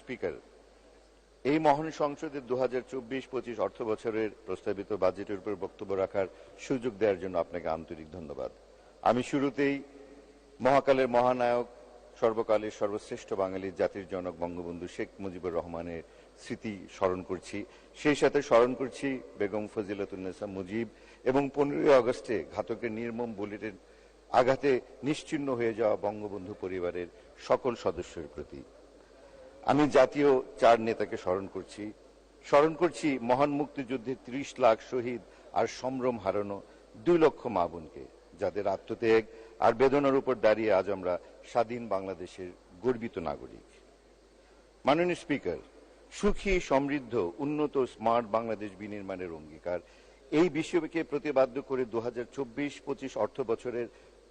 Speaker এই মহান সংসদের দু হাজার চব্বিশ পঁচিশ অর্থ বছরের প্রস্তাবিত বাজেটের উপর বক্তব্য রাখার সুযোগ দেওয়ার জন্য আপনাকে আন্তরিক ধন্যবাদ। আমি শুরুতেই মহাকালের মহানায়ক, সর্বকালের সর্বশ্রেষ্ঠ বাঙালির জাতির জনক বঙ্গবন্ধু শেখ মুজিবুর রহমানের স্মৃতি স্মরণ করছি। সেই সাথে স্মরণ করছি বেগম ফজিলাতুন্নেসা মুজিব এবং পনেরোই আগস্টে ঘাতকের নির্মম বুলেটের আঘাতে নিশ্চিহ্ন হয়ে যাওয়া বঙ্গবন্ধু পরিবারের সকল সদস্যের প্রতি। আমি জাতীয় চার নেতাকে স্মরণ করছি। স্মরণ করছি মহান মুক্তিযুদ্ধে ত্রিশ লাখ শহীদ আর সম্ভ্রম হারানো দুই লক্ষ মা বোনকে, যাদের আত্মত্যাগ আর বেদনার উপর দাঁড়িয়ে আজ আমরা স্বাধীন বাংলাদেশের গর্বিত নাগরিক। মাননীয় স্পিকার, সুখী, সমৃদ্ধ, উন্নত, স্মার্ট বাংলাদেশ বিনির্মাণের অঙ্গীকার এই বিষয়কে প্রতিবাদ্য করে দু হাজার চব্বিশ পঁচিশ অর্থ বছরের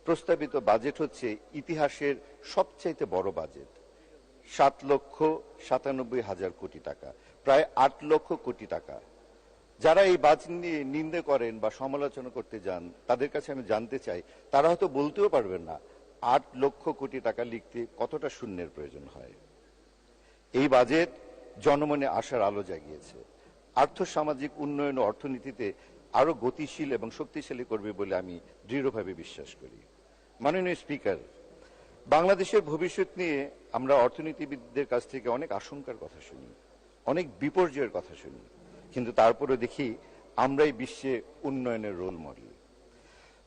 প্রস্তাবিত বাজেট হচ্ছে ইতিহাসের সবচাইতে বড় বাজেট। সাত লক্ষ সাতানব্বই হাজার কোটি টাকা, প্রায় আট লক্ষ কোটি টাকা। যারা এই বাজ নিয়ে নিন্দে করেন বা সমালোচনা করতে যান, তাদের কাছে আমি জানতে চাই, তারা হয়তো বলতেও পারবেন না, আট লক্ষ কোটি টাকা লিখতে কতটা শূন্যের প্রয়োজন হয়। এই বাজেট জনমনে আশার আলো জাগিয়েছে। আর্থ সামাজিক উন্নয়ন ও অর্থনীতিতে আরও গতিশীল এবং শক্তিশালী করবে বলে আমি দৃঢ়ভাবে বিশ্বাস করি। মাননীয় স্পিকার বাংলাদেশের ভবিষ্যৎ নিয়ে আমরা অর্থনীতিবিদদের কাছ থেকে অনেক আশঙ্কার কথা শুনি, অনেক বিপর্যয়ের কথা শুনি, কিন্তু তারপরে দেখি আমরাই বিশ্বে উন্নয়নের রোল মডেল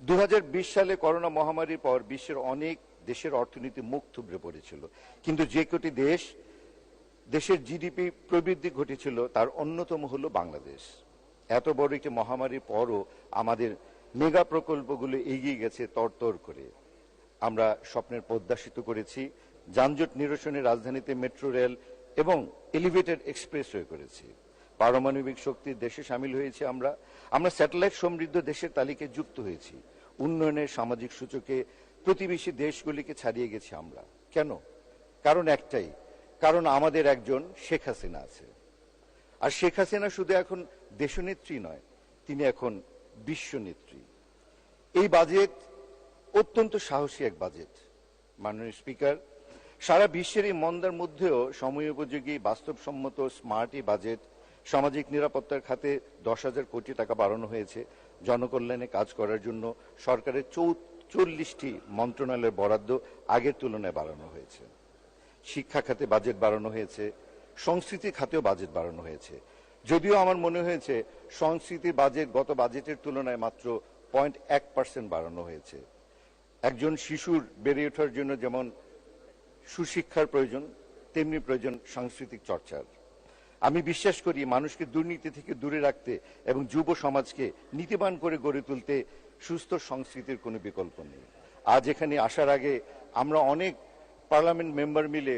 দুই হাজার বিশ সালে করোনা মহামারীর পর বিশ্বের অনেক দেশের অর্থনীতি মুখ থুবড়ে পড়েছিল, কিন্তু যে কটি দেশ দেশের জিডিপি প্রবৃদ্ধি ঘটেছিল, তার অন্যতম হলো বাংলাদেশ। এত বড় একটি মহামারীর পরও আমাদের মেগা প্রকল্পগুলো এগিয়ে গেছে তরতর করে। আমরা স্বপ্নের পদ্মা সেতু করেছি, যানজট নিরসনে রাজধানীতে মেট্রো রেল এবং এলিভেটেড এক্সপ্রেসওয়ে করেছি। পারমাণবিক শক্তির দেশে সামিল হয়েছি আমরা। আমরা স্যাটেলাইট সমৃদ্ধ দেশের তালিকায় যুক্ত হয়েছি। উন্নয়নের সামাজিক সূচকে প্রতিবেশী দেশগুলিকে ছাড়িয়ে গেছি আমরা। কেন? কারণ একটাই, কারণ আমাদের একজন শেখ হাসিনা আছে। আর শেখ হাসিনা শুধু এখন দেশনেত্রী নয়, তিনি এখন বিশ্বনেত্রী। এই বাজেট অত্যন্ত সাহসী এক বাজেট। মাননীয় স্পিকার, সারা বিশ্বের এই মন্দার মধ্যেও সময়োপযোগী বাস্তবসম্মত স্মার্ট এই বাজেট সামাজিক নিরাপত্তার খাতে দশ হাজার কোটি টাকা বাড়ানো হয়েছে। জনকল্যাণে কাজ করার জন্য সরকারের চৌচল্লিশটি মন্ত্রণালয়ের বরাদ্দ আগের তুলনায় বাড়ানো হয়েছে। শিক্ষা খাতে বাজেট বাড়ানো হয়েছে, সংস্কৃতি খাতেও বাজেট বাড়ানো হয়েছে। যদিও আমার মনে হয়েছে সংস্কৃতির বাজেট গত বাজেটের তুলনায় মাত্র পয়েন্ট এক পার্সেন্ট বাড়ানো হয়েছে। একজন শিশুর বেড়ে ওঠার জন্য যেমন সুশিক্ষার প্রয়োজন, তেমনি প্রয়োজন সাংস্কৃতিক চর্চার। আমি বিশ্বাস করি মানুষকে দুর্নীতি থেকে দূরে রাখতে এবং যুব সমাজকে নীতিবান করে গড়ে তুলতে সুস্থ সংস্কৃতির কোনো বিকল্প নেই। আজ এখানে আসার আগে আমরা অনেক পার্লামেন্ট মেম্বার মিলে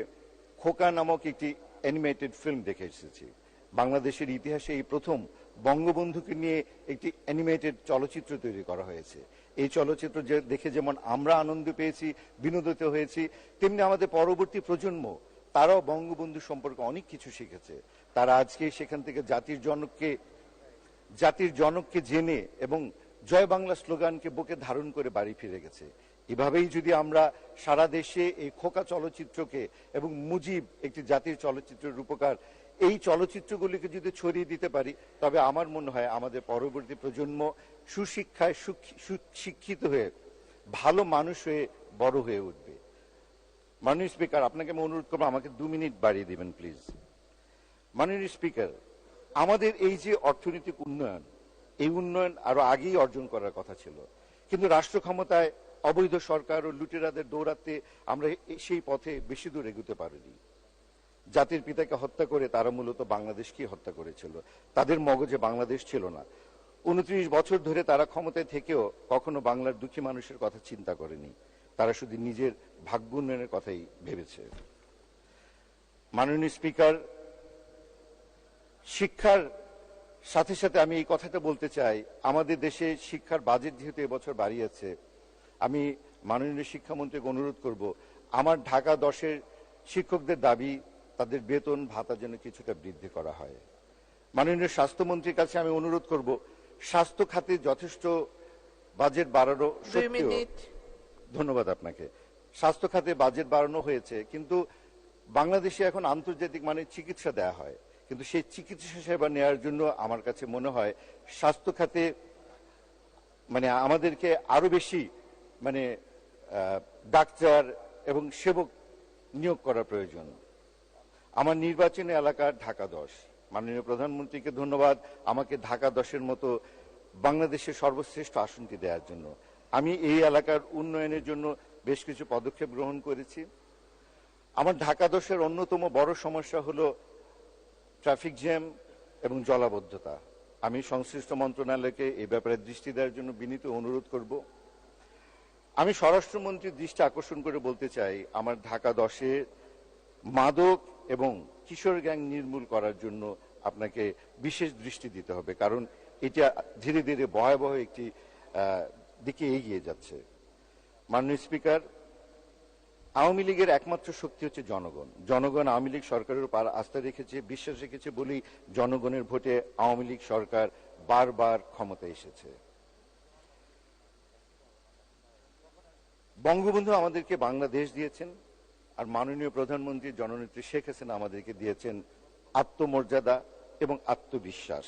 খোকা নামক একটি অ্যানিমেটেড ফিল্ম দেখে এসেছি। বাংলাদেশের ইতিহাসে এই প্রথম বঙ্গবন্ধুকে নিয়ে একটি অ্যানিমেটেড চলচ্চিত্র তৈরি করা হয়েছে। এই চলচ্চিত্র দেখে যেমন আমরা আনন্দ পেয়েছি, বিনোদিত হয়েছি, তেমনি আমাদের পরবর্তী প্রজন্ম, তারাও বঙ্গবন্ধু সম্পর্কে অনেক কিছু শিখেছে। তারা আজকে সেখান থেকে জাতির জনককে জাতির জনককে জেনে এবং জয় বাংলা স্লোগানকে বুকে ধারণ করে বাড়ি ফিরে গেছে। এভাবেই যদি আমরা সারা দেশে এই খোকা চলচ্চিত্রকে এবং মুজিব একটি জাতির চলচ্চিত্রের রূপকার এই চলচ্চিত্রগুলিকে যদি ছড়িয়ে দিতে পারি, তবে আমার মনে হয় আমাদের পরবর্তী প্রজন্ম সুশিক্ষায় সুশিক্ষিত হয়ে, ভালো মানুষ হয়ে বড় হয়ে উঠবে। মাননীয় স্পিকার, আপনাকে আমি অনুরোধ করব, আমাকে দু মিনিট বাড়িয়ে দিবেন, প্লিজ। মাননীয় স্পিকার, আমাদের এই যে অর্থনৈতিক উন্নয়ন, এই উন্নয়ন আরও আগেই অর্জন করার কথা ছিল। কিন্তু রাষ্ট্র ক্ষমতায় অবৈধ সরকার ও লুটেরাদের দৌড়াতে আমরা সেই পথে বেশি দূর এগুতে পারিনি। জাতির পিতাকে হত্যা করে তারা মূলত বাংলাদেশকেই হত্যা করেছিল। তাদের মগজে বাংলাদেশ ছিল না। উনত্রিশ বছর ধরে তারা ক্ষমতায় থেকেও কখনো বাংলার দুঃখী মানুষের কথা চিন্তা করেনি। তারা শুধু নিজের ভাগ্য উন্নয়নের কথাই ভেবেছে। মাননীয় স্পিকার, শিক্ষার সাথে সাথে আমি এই কথাটা বলতে চাই। আমাদের দেশে শিক্ষার বাজেট যেহেতু এবছর বাড়িয়েছে, আমি মাননীয় শিক্ষামন্ত্রীকে অনুরোধ করব, আমার ঢাকা দশের শিক্ষকদের দাবি তাদের বেতন ভাতা যেন কিছুটা বৃদ্ধি করা হয়। মাননীয় স্বাস্থ্যমন্ত্রীর কাছে আমি অনুরোধ করব স্বাস্থ্য খাতে যথেষ্ট বাজেট বাড়ানো সত্ত্বেও ধন্যবাদ আপনাকে। স্বাস্থ্য খাতে বাজেট বাড়ানো হয়েছে কিন্তু বাংলাদেশে এখন আন্তর্জাতিক মানের চিকিৎসা দেওয়া হয়। কিন্তু সেই চিকিৎসা সেবা নেওয়ার জন্য আমার কাছে মনে হয় স্বাস্থ্য খাতে মানে আমাদেরকে আরও বেশি মানে ডাক্তার এবং সেবক নিয়োগ করা প্রয়োজন। আমার নির্বাচনী এলাকার ঢাকা দশ। মাননীয় প্রধানমন্ত্রীকে ধন্যবাদ আমাকে ঢাকা দশের মতো বাংলাদেশের সর্বশ্রেষ্ঠ আসনটি দেওয়ার জন্য। আমি এই এলাকার উন্নয়নের জন্য বেশ কিছু পদক্ষেপ গ্রহণ করেছি। আমার ঢাকা দশের অন্যতম বড় সমস্যা হলো ট্রাফিক জ্যাম এবং জলাবদ্ধতা। আমি সংশ্লিষ্ট মন্ত্রণালয়কে এই ব্যাপারে দৃষ্টি দেওয়ার জন্য বিনীত অনুরোধ করব। আমি স্বরাষ্ট্রমন্ত্রীর দৃষ্টি আকর্ষণ করে বলতে চাই, আমার ঢাকা দশে মাদক এবং কিশোর গ্যাং নির্মূল করার জন্য আপনাকে বিশেষ দৃষ্টি দিতে হবে, কারণ এটা ধীরে ধীরে ভয়াবহ একটি দিকে এগিয়ে যাচ্ছে। মাননীয় স্পিকার, আওয়ামী লীগের একমাত্র শক্তি হচ্ছে জনগণ। জনগণ আওয়ামী লীগ সরকারের উপর আস্থা রেখেছে, বিশ্বাস রেখেছে বলেই জনগণের ভোটে আওয়ামী লীগ সরকার বারবার ক্ষমতায় এসেছে। বঙ্গবন্ধু আমাদেরকে বাংলাদেশ দিয়েছেন। আর মাননীয় প্রধানমন্ত্রী জননেত্রী শেখ হাসিনা আমাদেরকে দিয়েছেন আত্মমর্যাদা এবং আত্মবিশ্বাস।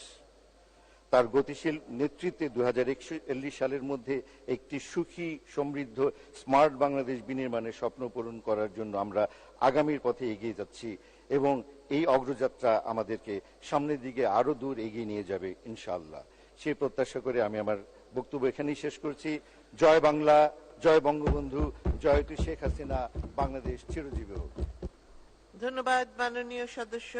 তার গতিশীল নেতৃত্বে দুহাজার একশো চল্লিশ সালের মধ্যে একটি সুখী, সমৃদ্ধ, স্মার্ট বাংলাদেশ বিনির্মাণের স্বপ্ন পূরণ করার জন্য আমরা আগামীর পথে এগিয়ে যাচ্ছি এবং এই অগ্রযাত্রা আমাদেরকে সামনের দিকে আরও দূর এগিয়ে নিয়ে যাবে, ইনশাআল্লাহ। সেই প্রত্যাশা করে আমি আমার বক্তব্য এখানেই শেষ করছি। জয় বাংলা। জয় বঙ্গবন্ধু জয় তু শেখ হাসিনা বাংলাদেশ চিরজীবী হোক। ধন্যবাদ মাননীয় সদস্য।